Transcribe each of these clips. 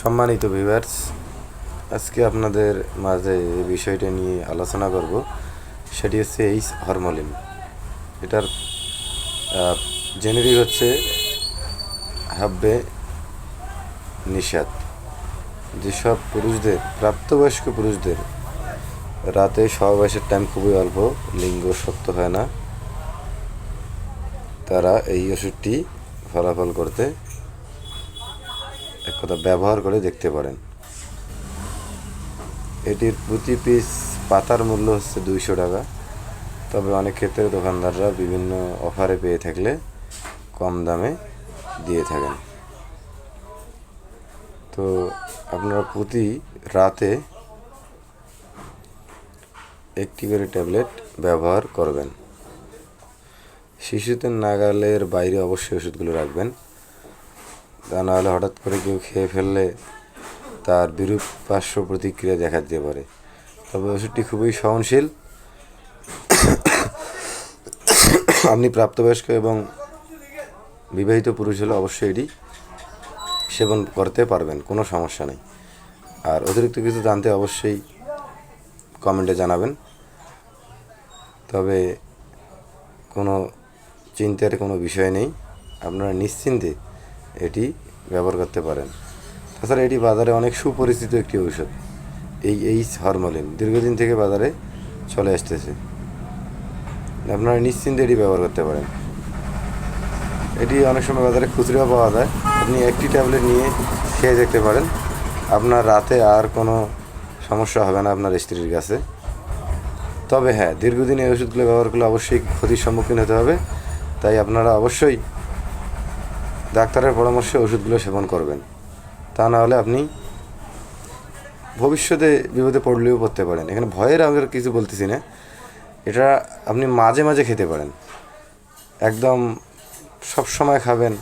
সম্মানিত ভিভার্স আজকে আপনাদের মাঝে এই বিষয়টা নিয়ে আলোচনা করব। সেটি হচ্ছে এইচ হরমোলিন এটার জেনেরিক হচ্ছে হাব্বে নিষাদ। যেসব পুরুষদের, প্রাপ্তবয়স্ক পুরুষদের রাতে সহবাসের টাইম খুবই অল্প, লিঙ্গ শক্ত হয় না, তারা এই ওষুধটি ফলাফল করতে এক কথা ব্যবহার করে দেখতে পারেন। এটির প্রতি পিস পাতার মূল্য হচ্ছে দুইশো টাকা। তবে অনেক ক্ষেত্রে দোকানদাররা বিভিন্ন অফারে পেয়ে থাকলে কম দামে দিয়ে থাকেন। তো আপনারা প্রতি রাতে একটি করে ট্যাবলেট ব্যবহার করবেন। শিশুদের নাগালের বাইরে অবশ্যই ওষুধগুলো রাখবেন। তা নাহলে হঠাৎ করে কেউ খেয়ে ফেললে তার বিরূপ পার্শ্ব প্রতিক্রিয়া দেখা দিতে পারে। তবে ওষুধটি খুবই সহনশীল। আপনি প্রাপ্তবয়স্ক এবং বিবাহিত পুরুষ হলে অবশ্যই এটি সেবন করতে পারবেন, কোনো সমস্যা নেই। আর অতিরিক্ত কিছু জানতে অবশ্যই কমেন্টে জানাবেন। তবে কোনো চিন্তার কোনো বিষয় নেই। আপনারা নিশ্চিন্তে এটি ব্যবহার করতে পারেন। তাছাড়া এটি বাজারে অনেক সুপরিচিত একটি ঔষধ। এই এইচ হরমোলিন দীর্ঘদিন থেকে বাজারে চলে আসতেছে। আপনারা নিশ্চিন্তে এটি ব্যবহার করতে পারেন। এটি অনেক সময় বাজারে খুচরো পাওয়া যায়। আপনি একটি ট্যাবলেট নিয়ে খেয়ে দেখতে পারেন। আপনার রাতে আর কোনো সমস্যা হবে না আপনার স্ত্রীর কাছে। তবে হ্যাঁ দীর্ঘদিন এই ওষুধগুলো ব্যবহার করলে অবশ্যই ক্ষতির সম্মুখীন হতে হবে। তাই আপনারা অবশ্যই ডাক্তারের পরামর্শে ওষুধগুলো সেবন করবেন। তা না হলে আপনি ভবিষ্যতে বিপদে পড়লেও পড়তে পারেন। এখানে ভয়ের আমি কিছু বলতেছি না। এটা আপনি মাঝে মাঝে খেতে পারেন। একদম সব সময় খাবেন,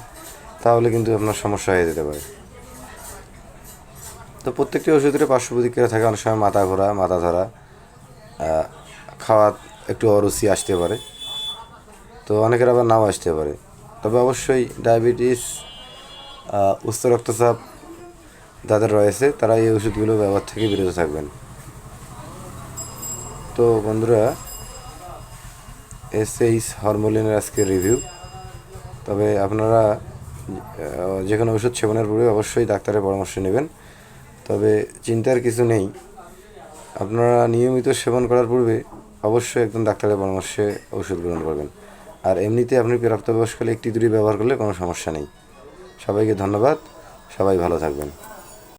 তাহলে কিন্তু আপনার সমস্যা হয়ে যেতে পারে। তো প্রত্যেকটি ওষুধের পার্শ্ব প্রতিক্রিয়া থাকে। অনেক সময় মাথা ঘোরা, মাথা ধরা খাওয়া একটু অরুচি আসতে পারে। তো অনেকের আবার নাও আসতে পারে। তবে অবশ্যই ডায়াবেটিস উচ্চ রক্তচাপ যাদের রয়েছে, তারা এই ওষুধগুলো ব্যবহার থেকে বিরত থাকবেন। তো বন্ধুরা এস এইচ হরমোলিনের আজকে রিভিউ। তবে আপনারা যে কোনো ওষুধ সেবনের পূর্বে অবশ্যই ডাক্তারের পরামর্শ নেবেন। তবে চিন্তার কিছু নেই। আপনারা নিয়মিত সেবন করার পূর্বে অবশ্যই একজন ডাক্তারের পরামর্শে ওষুধ গ্রহণ করবেন। আর এমনিতে আপনি প্রাপ্তবয়স্ক একটি দুটি ব্যবহার করলে কোনো সমস্যা নেই। সবাইকে ধন্যবাদ। সবাই ভালো থাকবেন।